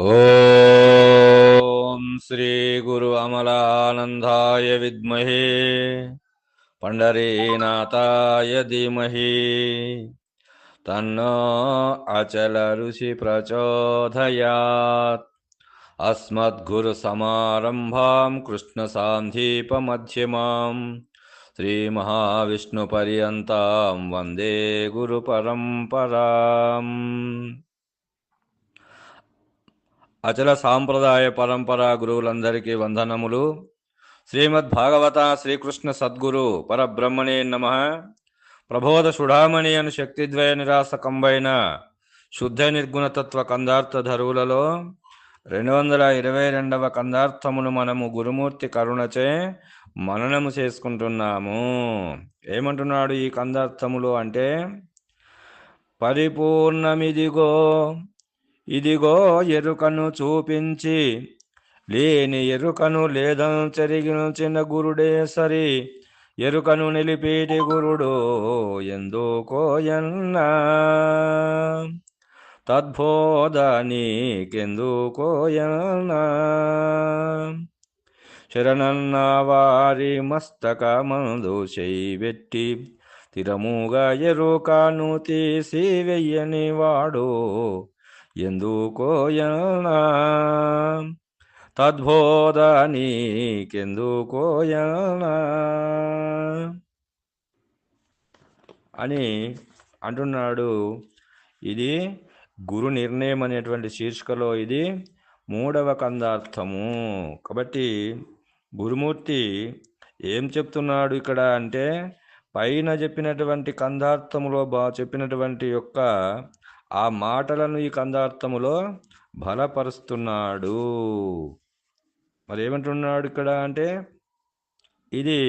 ॐ श्रीगुरु अमलानन्दाय विद्महे पण्डरीनाथाय धीमहि। तन्नो अचलऋषि प्रचोदयात् अस्मद्गुरुसमारम्भां कृष्णसान्धीपमध्यमाम् श्रीमहाविष्णुपर्यन्तां वन्दे गुरुपरम्पराम् అచల సాంప్రదాయ పరంపర గురువులందరికీ వందనములు. శ్రీమద్ భాగవత శ్రీకృష్ణ సద్గురు పరబ్రహ్మణే నమ. ప్రబోధ సుడామణి అను శక్తిద్వయ నిరాసకంబైన శుద్ధ నిర్గుణతత్వ కందార్థ ధరువులలో రెండు వందల ఇరవై రెండవ కందార్థమును మనము గురుమూర్తి కరుణచే మననము చేసుకుంటున్నాము. ఏమంటున్నాడు ఈ కందార్థములు అంటే పరిపూర్ణమిదిగో ఇదిగో ఎరుకను చూపించి లేని ఎరుకను లేదంచరిగిన గురుడే సరి. ఎరుకను నిలిపేటి గురుడు ఎందుకోయన్నా తద్బోధ నీకెందుకోయన్నా శరణన్న వారి మస్తక మందు చేయిబెట్టి తిరముగా ఎరుకను తీసి వెయ్యని వాడు ఎందుకోయనా? తద్బోధ నీకెందుకోయనా అని అంటున్నాడు. ఇది గురు నిర్ణయం అనేటువంటి శీర్షికలో ఇది మూడవ కందార్థము. కాబట్టి గురుమూర్తి ఏం చెప్తున్నాడు ఇక్కడ అంటే పైన చెప్పినటువంటి కందార్థములో బా చెప్పినటువంటి యొక్క ఆ మాటలను ఈ కందార్థములో బలపరుస్తున్నాడు. మరి ఏమంటున్నాడు ఇక్కడ అంటే ఇది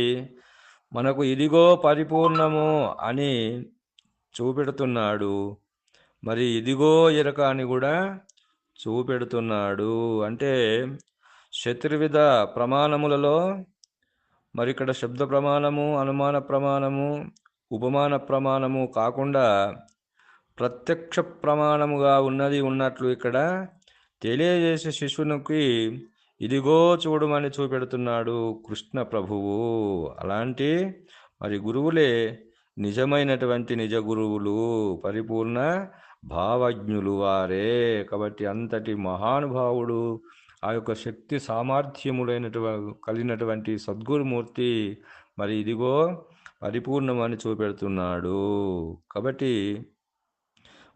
మనకు ఇదిగో పరిపూర్ణము అని చూపెడుతున్నాడు. మరి ఇదిగో ఎరక అని కూడా చూపెడుతున్నాడు. అంటే శత్రువిధ ప్రమాణములలో మరి ఇక్కడ శబ్ద ప్రమాణము అనుమాన ప్రమాణము ఉపమాన ప్రమాణము కాకుండా ప్రత్యక్ష ప్రమాణముగా ఉన్నది ఉన్నట్లు ఇక్కడ తెలియజేసే శిశువునికి ఇదిగో చూడమని చూపెడుతున్నాడు కృష్ణ ప్రభువు. అలాంటి మరి గురువులే నిజమైనటువంటి నిజ గురువులు పరిపూర్ణ భావజ్ఞులు వారే. కాబట్టి అంతటి మహానుభావుడు ఆ యొక్క శక్తి సామర్థ్యములైనటువంటి కలిగినటువంటి సద్గురుమూర్తి మరి ఇదిగో పరిపూర్ణమని చూపెడుతున్నాడు. కాబట్టి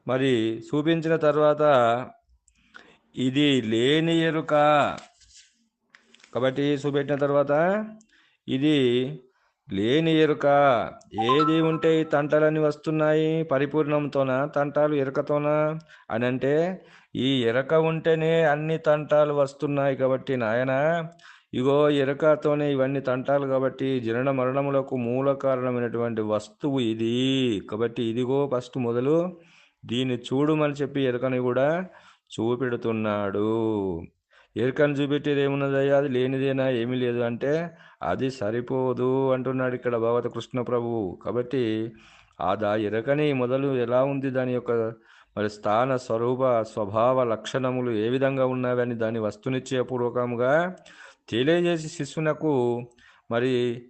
మరి చూపించిన తర్వాత ఇది లేని ఎరుక. కాబట్టి చూపెట్టిన తర్వాత ఇది లేని ఎరుక. ఏది ఉంటే ఈ తంటలన్నీ వస్తున్నాయి పరిపూర్ణంతోనా? తంటాలు ఎరుకతోనా? అని అంటే ఈ ఎరక ఉంటేనే అన్ని తంటాలు వస్తున్నాయి కాబట్టి నాయన ఇగో ఎరకతోనే ఇవన్నీ తంటాలు కాబట్టి జనన మరణములకు మూల కారణమైనటువంటి వస్తువు ఇది. కాబట్టి ఇదిగో ఫస్ట్ మొదలు దీన్ని చూడమని చెప్పి ఎరుకని కూడా చూపెడుతున్నాడు. ఎరుకని చూపెట్టేది ఏమున్నదయ్యా? అది లేనిదేనా? ఏమీ లేదు అంటే అది సరిపోదు అంటున్నాడు ఇక్కడ భగవత కృష్ణ ప్రభు. కాబట్టి ఆ దా ఎరకని మొదలు ఎలా ఉంది? దాని యొక్క మరి స్థాన స్వరూప స్వభావ లక్షణములు ఏ విధంగా ఉన్నవని దాని వస్తునిశ్చయపూర్వకంగా తెలియజేసి శిశునకు మరి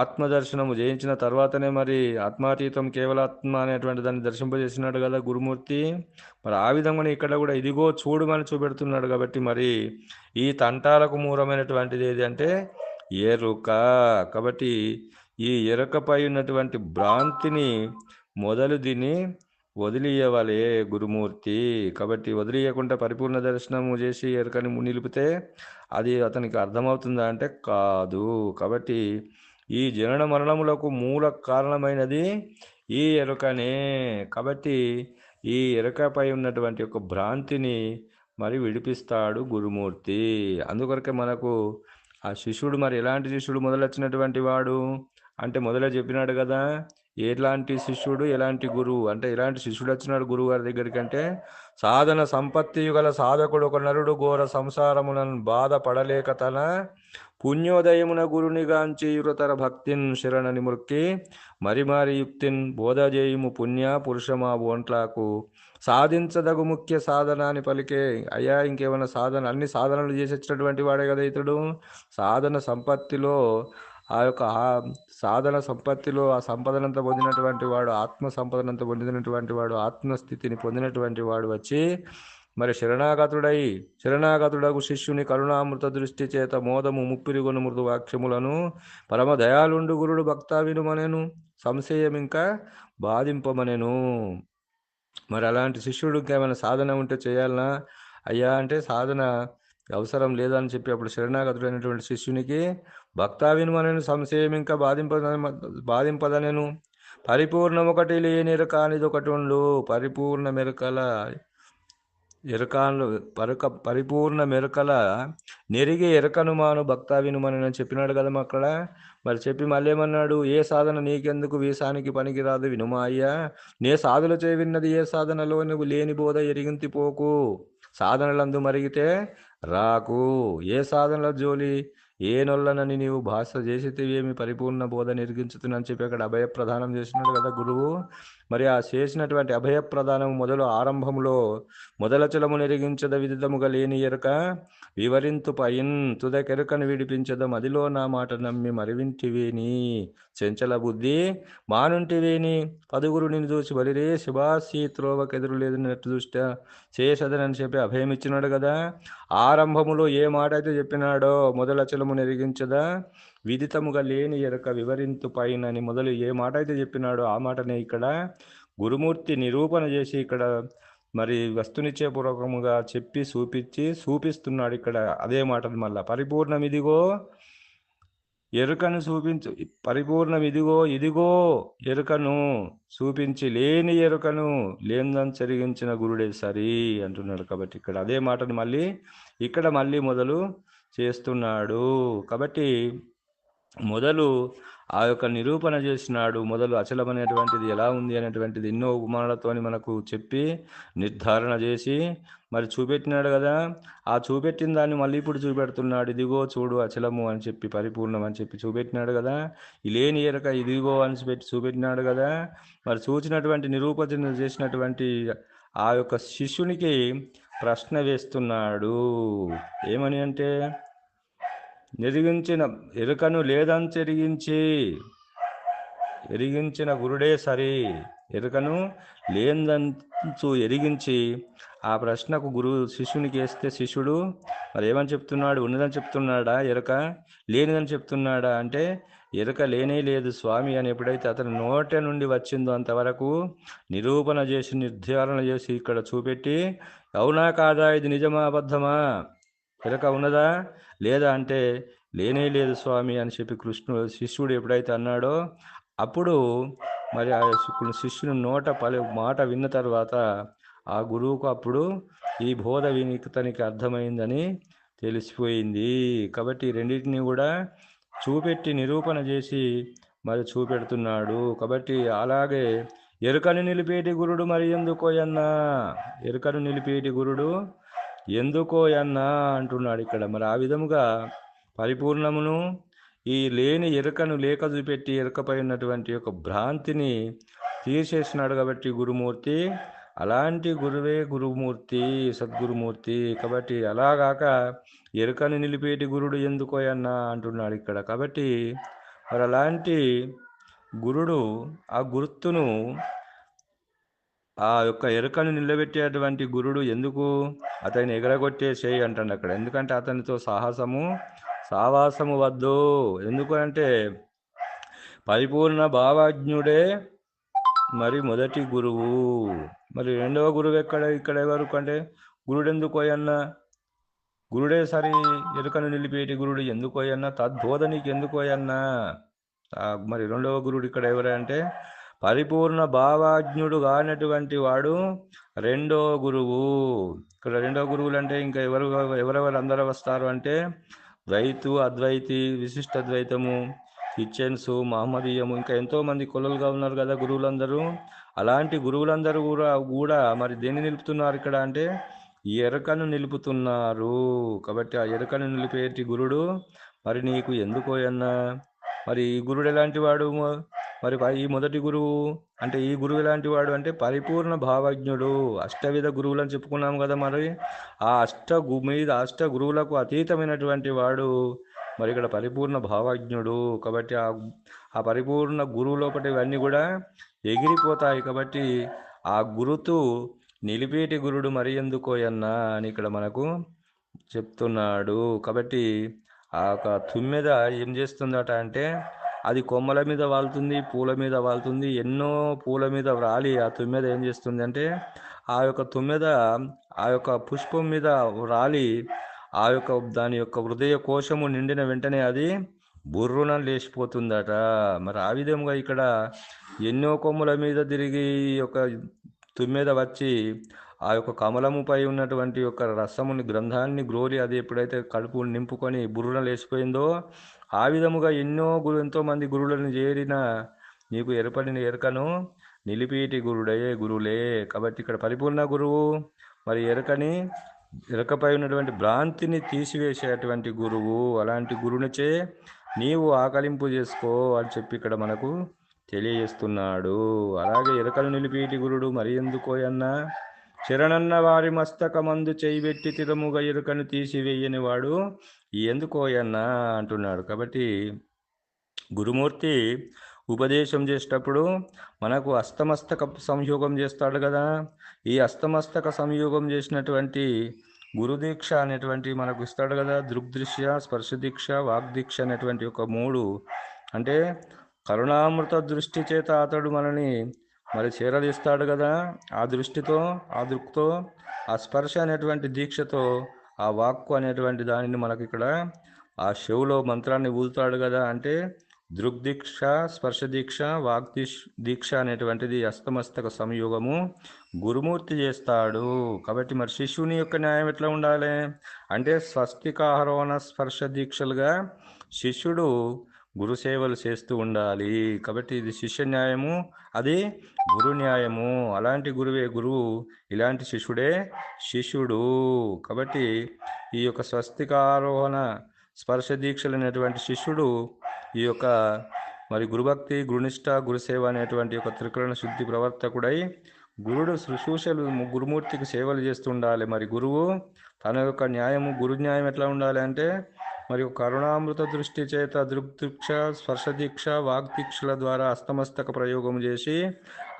ఆత్మదర్శనము జయించిన తర్వాతనే మరి ఆత్మాతీతం కేవలాత్మ అనేటువంటి దాన్ని దర్శింపజేసినాడు కదా గురుమూర్తి. మరి ఆ విధంగానే ఇక్కడ కూడా ఇదిగో చూడమని చూపెడుతున్నాడు కాబట్టి మరి ఈ తంటాలకు మూలమైనటువంటిది ఏది అంటే ఎరుక. కాబట్టి ఈ ఎరుకపై ఉన్నటువంటి భ్రాంతిని మొదలు దీన్ని వదిలియవలే గురుమూర్తి. కాబట్టి వదిలియకుండా పరిపూర్ణ దర్శనము చేసి ఎరుకని నిలిపితే అది అతనికి అర్థమవుతుందా అంటే కాదు. కాబట్టి ఈ జనన మరణములకు మూల కారణమైనది ఈ ఎరుకనే. కాబట్టి ఈ ఎరుకపై ఉన్నటువంటి ఒక భ్రాంతిని మరి విడిపిస్తాడు గురుమూర్తి. అందుకొరకే మనకు ఆ శిష్యుడు మరి ఎలాంటి శిష్యుడు మొదలొచ్చినటువంటి వాడు? అంటే మొదలే చెప్పినాడు కదా ఎలాంటి శిష్యుడు ఎలాంటి గురువు? అంటే ఎలాంటి శిష్యుడు వచ్చినాడు గురువు గారి దగ్గరికి అంటే సాధన సంపత్తి గల సాధకుడు ఒక నరుడు ఘోర సంసారములను బాధపడలేక తన పుణ్యోదయమున గురునిగాంచి యురతర భక్తిన్ శరణని ముర్కి మరి మరి యుక్తిన్ బోధజేయుము పుణ్య పురుషమా ఒంట్లాకు సాధించదగు ముఖ్య సాధన అని పలికే అయ్యా ఇంకేమైనా సాధన అన్ని సాధనలు చేసి వచ్చినటువంటి వాడే కదా ఇతడు? సాధన సంపత్తిలో ఆ యొక్క సాధన సంపత్తిలో ఆ సంపదనంతా పొందినటువంటి వాడు ఆత్మ సంపదనంతా పొందినటువంటి వాడు ఆత్మస్థితిని పొందినటువంటి వాడు వచ్చి మరి శరణాగతుడై శరణాగతుడకు శిష్యుని కరుణామృత దృష్టి చేత మోదము ముప్పిరిగొను మృదు వాక్యములను పరమ దయాళుండు గురుడు భక్త వినుమనెను సంశయం ఇంకా బాధింపమనెను. మరి అలాంటి శిష్యుడు ఇంకేమైనా సాధన ఉంటే చేయాలనా? అయ్యా అంటే సాధన అవసరం లేదని చెప్పి అప్పుడు శరణాగతుడైనటువంటి శిష్యునికి భక్తా సంశయం ఇంకా బాధింపద బాధింపదనెను. పరిపూర్ణం ఒకటి లేని ఎరకానిది ఒకటి ఉండు. పరిపూర్ణ మెరకల ఎరకాలు పరక పరిపూర్ణ మెరకల నెరిగి ఇరకను మాను భక్తా వినుమని చెప్పినాడు కదా అక్కడ మరి చెప్పి మళ్ళీ ఏమన్నాడు ఏ సాధన నీకెందుకు? వీసానికి పనికిరాదు. వినుమా అయ్యా. నే సాధులు చేవిన్నది ఏ సాధనలో నువ్వు లేని బోధ ఎరిగింతి పోకు సాధనలందు మరిగితే రాకు. ఏ సాధనల జోలి? ఏ నొల్లనని నీవు భాష చేసేవేమి పరిపూర్ణ బోధ నిర్గించుతున్నని చెప్పి అక్కడ అభయప్రదానం చేసినాడు కదా గురువు. మరి ఆ చేసినటువంటి అభయప్రదానం మొదలు ఆరంభంలో మొదలచలము నిరిగించద విదితముగా లేని ఎరుక వివరింతు పైన్ తుదకెరుకను విడిపించదం అదిలో నా మాట నమ్మి మరివింటివేని చెంచల బుద్ధి మానుంటివేని పదుగురు నిన్ను చూసి బలిరే శివాసి త్రోవకెదురు లేదన్నట్టు నెట్టు దృష్ట చేసదనని చెప్పి అభయం ఇచ్చినాడు కదా. ఆరంభములో ఏ మాట అయితే చెప్పినాడో మొదలచలము నెరిగించదా? విదితముగా లేని ఎరక వివరింతు పైన అని మొదలు ఏ మాట అయితే చెప్పినాడో ఆ మాటనే ఇక్కడ గురుమూర్తి నిరూపణ చేసి ఇక్కడ మరి వస్తునిచ్చే పూర్వకముగా చెప్పి చూపించి చూపిస్తున్నాడు ఇక్కడ అదే మాటలు మళ్ళా. పరిపూర్ణం ఇదిగో ఎరుకను చూపించు పరిపూర్ణం ఇదిగో ఇదిగో ఎరుకను చూపించి లేని ఎరుకను లేందని చెరిగించిన గురుడే సరి అంటున్నాడు కాబట్టి ఇక్కడ అదే మాటని మళ్ళీ ఇక్కడ మళ్ళీ మొదలు చేస్తున్నాడు. కాబట్టి మొదలు ఆ యొక్క నిరూపణ చేసినాడు. మొదలు అచలమైనటువంటిది ఎలా ఉంది అనేటువంటిది ఎన్నో ఉపమానాలతోని మనకు చెప్పి నిర్ధారణ చేసి మరి చూపెట్టినాడు కదా. ఆ చూపెట్టిన దాన్ని మళ్ళీ ఇప్పుడు చూపెడుతున్నాడు. ఇదిగో చూడు అచలము అని చెప్పి పరిపూర్ణం అని చెప్పి చూపెట్టినాడు కదా. లేని ఎరక ఇదిగో అని పెట్టి చూపెట్టినాడు కదా. మరి చూచినటువంటి నిరూపణ చేసినటువంటి ఆ యొక్క శిష్యునికి ప్రశ్న వేస్తున్నాడు. ఏమని అంటే నిరిగించిన ఎరుకను లేదనుచెరిగించి ఎరిగించిన గురుడే సరి. ఎరుకను లేదంచు ఎరిగించి. ఆ ప్రశ్నకు గురువు శిష్యునికి వేస్తే శిష్యుడు మరి ఏమని చెప్తున్నాడు? ఉన్నదని చెప్తున్నాడా ఎరుక? లేనిదని చెప్తున్నాడా? అంటే ఎరుక లేనే లేదు స్వామి అని ఎప్పుడైతే అతని నోట నుండి వచ్చిందో అంతవరకు నిరూపణ చేసి నిర్ధారణ చేసి ఇక్కడ చూపెట్టి అవునా కాదా? ఇది నిజమా? అబద్ధమా? ఎరుక ఉన్నదా? లేదా అంటే లేనే లేదు స్వామి అని చెప్పి కృష్ణుడు శిష్యుడు ఎప్పుడైతే అన్నాడో అప్పుడు మరి ఆ శిష్యుని నోట పలు మాట విన్న తర్వాత ఆ గురువుకు అప్పుడు ఈ బోధ విని తనకి అర్థమైందని తెలిసిపోయింది. కాబట్టి రెండింటిని కూడా చూపెట్టి నిరూపణ చేసి మరి చూపెడుతున్నాడు. కాబట్టి అలాగే ఎరుకను నిలిపేటి గురుడు మరి ఎందుకోయన్నా ఎరుకను నిలిపేటి గురుడు ఎందుకో అన్నా అంటున్నాడు ఇక్కడ. మరి ఆ విధముగా పరిపూర్ణమును ఈ లేని ఎరుకను లేక చూపెట్టి ఎరుకపై ఉన్నటువంటి యొక్క భ్రాంతిని తీర్చేసినాడు కాబట్టి గురుమూర్తి. అలాంటి గురువే గురుమూర్తి సద్గురుమూర్తి. కాబట్టి అలాగాక ఎరుకను నిలిపేటి గురుడు ఎందుకోయన్నా అంటున్నాడు ఇక్కడ. కాబట్టి మరి అలాంటి గురుడు ఆ గుర్తును ఆ యొక్క ఎరుకను నిలబెట్టేటువంటి గురుడు ఎందుకు? అతన్ని ఎగరగొట్టే చేయి అంటాడు అక్కడ. ఎందుకంటే అతనితో సాహసము సావాసము వద్దు. ఎందుకంటే పరిపూర్ణ భావజ్ఞుడే మరి మొదటి గురువు. మరి రెండవ గురువు ఎక్కడ ఇక్కడ ఎవరు? అంటే గురుడు ఎందుకు అయ్యన్నా గురుడే సరి ఎరుకను నిలిపేటి గురుడు ఎందుకు అయ్యన్నా తద్బోధ నీకు ఎందుకు మరి రెండవ గురుడు ఇక్కడ ఎవరంటే పరిపూర్ణ భావాజ్ఞుడు కానటువంటి వాడు రెండో గురువు. ఇక్కడ రెండో గురువులు అంటే ఇంకా ఎవరు ఎవరెవరు అందరూ వస్తారు అంటే ద్వైతు అద్వైతి విశిష్ట ద్వైతము క్రిస్టియన్స్ మహమ్మదీయము ఇంకా ఎంతో మంది కొలలుగా ఉన్నారు కదా గురువులందరూ. అలాంటి గురువులందరూ కూడా కూడా మరి దేన్ని నిలుపుతున్నారు ఇక్కడ అంటే ఎరకను నిలుపుతున్నారు. కాబట్టి ఆ ఎరకను నిలిపేటి గురుడు మరి నీకు ఎందుకో అన్నా? మరి ఈ గురుడు ఎలాంటి వాడు? మరి ఈ మొదటి గురువు అంటే ఈ గురువు ఎలాంటి వాడు అంటే పరిపూర్ణ భావజ్ఞుడు. అష్టవిధ గురువులు అని చెప్పుకున్నాం కదా మరి. ఆ అష్ట గు మీద అష్ట గురువులకు అతీతమైనటువంటి వాడు. మరి ఇక్కడ పరిపూర్ణ భావజ్ఞుడు. కాబట్టి ఆ ఆ పరిపూర్ణ గురువు లోపల ఇవన్నీ కూడా ఎగిరిపోతాయి కాబట్టి ఆ గురుతు నిలిపేటి గురుడు మరి ఎందుకోయన్నా అని ఇక్కడ మనకు చెప్తున్నాడు. కాబట్టి ఆ యొక్క తుమ్మెద ఏం చేస్తుందట అంటే అది కొమ్మల మీద వాళ్తుంది పూల మీద వాళ్తుంది. ఎన్నో పూల మీద రాలి ఆ తుమ్మెద ఏం చేస్తుంది అంటే ఆ యొక్క తుమ్మెద ఆ యొక్క పుష్పం మీద రాలి ఆ యొక్క దాని యొక్క హృదయ కోశము నిండిన వెంటనే అది బుర్రున లేచిపోతుందట. మరి ఆ విధంగా ఇక్కడ ఎన్నో కొమ్మల మీద తిరిగి యొక్క తుమ్మెద వచ్చి ఆ యొక్క కమలముపై ఉన్నటువంటి యొక్క రసముని గ్రంథాన్ని గ్రోలి అది ఎప్పుడైతే కడుపు నింపుకొని బుర్రున లేచిపోయిందో ఆ విధముగా ఎన్నో గురు ఎంతోమంది గురువులను చేరిన నీకు ఏర్పడిన ఎరకను నిలిపేటి గురుడయే గురువులే. కాబట్టి ఇక్కడ పరిపూర్ణ గురువు మరి ఎరకని ఎరకపై ఉన్నటువంటి భ్రాంతిని తీసివేసేటువంటి గురువు అలాంటి గురునిచే నీవు ఆకలింపు చేసుకో అని చెప్పి ఇక్కడ మనకు తెలియజేస్తున్నాడు. అలాగే ఎరకలు నిలిపేటి గురుడు మరి ఎందుకో అన్నా శరణన్న వారి మస్తకమందు చేయిబెట్టి తిరుముగ ఎరుకను తీసివేయని వాడు ఎందుకోయన్నా అంటున్నాడు. కాబట్టి గురుమూర్తి ఉపదేశం చేసేటప్పుడు మనకు అస్తమస్తక సంయోగం చేస్తాడు కదా. ఈ అస్తమస్తక సంయోగం చేసినటువంటి గురుదీక్ష అనేటువంటి మనకు ఇస్తాడు కదా. దృగ్దృశ్య స్పర్శ దీక్ష వాగ్దీక్ష అనేటువంటి ఒక మూడు. అంటే కరుణామృత దృష్టి చేత అతడు మనని మరి చేరదీస్తాడు కదా. ఆ దృష్టితో ఆ దృక్తో ఆ స్పర్శ అనేటువంటి దీక్షతో ఆ వాక్కు అనేటువంటి దానిని మనకి ఇక్కడ ఆ చెవులో మంత్రాన్ని ఊదుతాడు కదా అంటే దృగ్దీక్ష స్పర్శ దీక్ష వాక్ దీక్ష అనేటువంటిది అస్తమస్తక సంయోగము గురుమూర్తి చేస్తాడు. కాబట్టి మరి శిష్యుని యొక్క న్యాయం ఎట్లా ఉండాలి? అంటే స్వస్తికాహరోహణ స్పర్శ దీక్షలుగా శిష్యుడు గురు సేవలు చేస్తూ ఉండాలి. కాబట్టి ఇది శిష్య న్యాయము అది గురు న్యాయము. అలాంటి గురువే గురువు ఇలాంటి శిష్యుడే శిష్యుడు. కాబట్టి ఈ యొక్క స్వస్తికారోహణ స్పర్శ దీక్షలు అనేటువంటి శిష్యుడు ఈ యొక్క మరి గురుభక్తి గురునిష్ట గురుసేవ అనేటువంటి యొక్క త్రికరణ శుద్ధి ప్రవర్తకుడై గురుడు శుశ్రూషలు గురుమూర్తికి సేవలు చేస్తుండాలి మరి గురువు తన యొక్క న్యాయము గురు న్యాయం ఎట్లా ఉండాలి అంటే మరియు కరుణామృత దృష్టి చేత దృగ్దీక్ష స్పర్శదీక్ష వాగ్దీక్షల ద్వారా అస్తమస్తక ప్రయోగం చేసి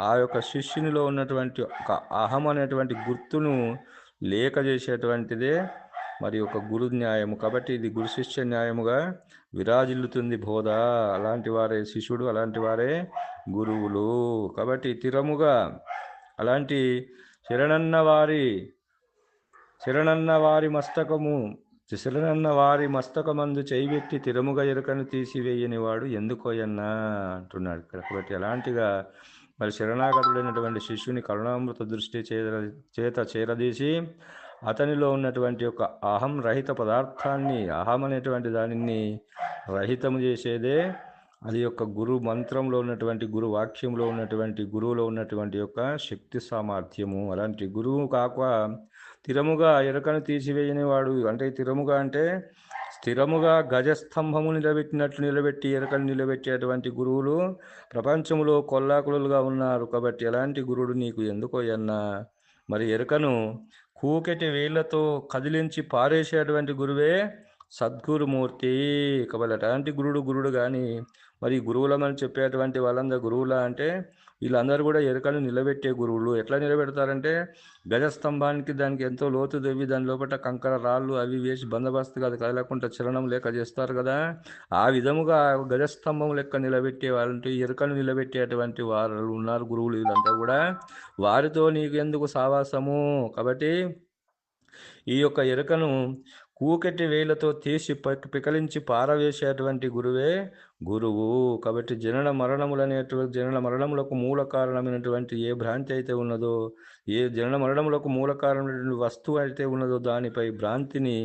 ఆ యొక్క శిష్యునిలో ఉన్నటువంటి ఒక అహం అనేటువంటి గుర్తును లేక చేసేటువంటిదే మరి ఒక గురు న్యాయము. కాబట్టి ఇది గురు శిష్య న్యాయముగా విరాజిల్లుతుంది బోధ. అలాంటి వారే శిష్యుడు అలాంటి వారే గురువులు. కాబట్టి తిరముగా అలాంటి శరణన్న వారి శరణన్న వారి మస్తకము శరణన్న వారి మస్తకమందు చేయిబెట్టి తిరముగా ఎరుకను తీసివేయని వాడు ఎందుకోయన్నా అంటున్నాడు. ఇక్కడ కాబట్టి ఎలాంటిగా మరి శరణాగతుడైనటువంటి శిష్యుని కరుణామృత దృష్టి చేత చేరదీసి అతనిలో ఉన్నటువంటి ఒక అహం రహిత పదార్థాన్ని అహం అనేటువంటి దానిని రహితము చేసేదే అది యొక్క గురు మంత్రంలో ఉన్నటువంటి గురు వాక్యంలో ఉన్నటువంటి గురువులో ఉన్నటువంటి యొక్క శక్తి సామర్థ్యము. అలాంటి గురువు కాక స్థిరముగా ఎరకను తీసివేయనివాడు. అంటే స్థిరముగా అంటే స్థిరముగా గజస్తంభము నిలబెట్టినట్లు నిలబెట్టి ఎరకను నిలబెట్టేటువంటి గురువులు ప్రపంచంలో కొల్లాకులుగా ఉన్నారు. కాబట్టి ఎలాంటి గురుడు నీకు ఎందుకో అన్నా? మరి ఎరకను కూకెటి వేళ్ళతో కదిలించి పారేసేటువంటి గురువే సద్గురుమూర్తి. కాబట్టి అలాంటి గురుడు గురుడు కానీ మరి గురువులమని చెప్పేటువంటి వాళ్ళందరూ గురువులా అంటే వీళ్ళందరూ కూడా ఎరుకను నిలబెట్టే గురువులు. ఎట్లా నిలబెడతారంటే గజస్తంభానికి దానికి ఎంతో లోతు దెవ్వి దాని లోపల కంకర రాళ్ళు అవి వేసి బందోబస్తుగా అది కదలకుండా చలనం లేక చేస్తారు కదా. ఆ విధముగా గజస్తంభం లెక్క నిలబెట్టే వాళ్ళంటే ఎరుకను నిలబెట్టేటువంటి వారు ఉన్నారు గురువులు వీళ్ళంతా కూడా. వారితో నీకు ఎందుకు సావాసము? కాబట్టి ఈ యొక్క ఎరుకను కూకెట్టి వేలతో తీసి పక్- పికలించి పారవేసేటువంటి గురువే గురువు. కాబట్టి జనన మరణములనేటువంటి జనన మరణములకు మూల కారణమైనటువంటి ఏ భ్రాంతి అయితే ఉన్నదో ఏ జనన మరణములకు మూల కారణమైనటువంటి వస్తువు అయితే ఉన్నదో దానిపై భ్రాంతిని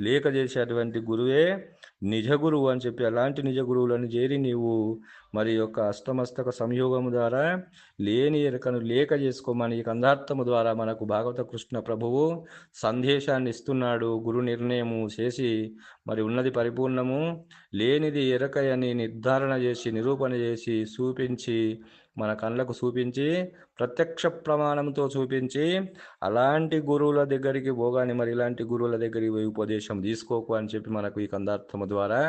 లేక చేసేటువంటి గురువే నిజ గురువు అని చెప్పి అలాంటి నిజ గురువులను చేరి నీవు మరి యొక్క అష్టమస్తక సంయోగము ద్వారా లేని ఎరకను లేక చేసుకోమని ఈ కందార్థము ద్వారా మనకు భాగవత కృష్ణ ప్రభువు సందేశాన్ని ఇస్తున్నాడు గురు నిర్ణయము చేసి మరి ఉన్నది పరిపూర్ణము. లేనిది ఎరకయని నిర్ధారణ చేసి నిరూపణ చేసి చూపించి మన కళ్ళకు చూపించి ప్రత్యక్ష ప్రమాణంతో చూపించి అలాంటి గురువుల దగ్గరికి పోగానే మరి ఇలాంటి గురువుల దగ్గరికి పోయి ఉపదేశం తీసుకోకు అని చెప్పి మనకు ఈ కందార్థము ద్వారా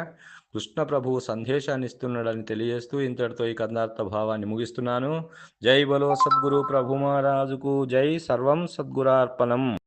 కృష్ణ ప్రభువు సందేశాన్ని ఇస్తున్నాడని తెలియజేస్తూ ఇంతటితో ఈ కందార్థ భావాన్ని ముగిస్తున్నాను. జై బలో సద్గురు ప్రభు మహారాజుకు జై సర్వం సద్గురార్పణం.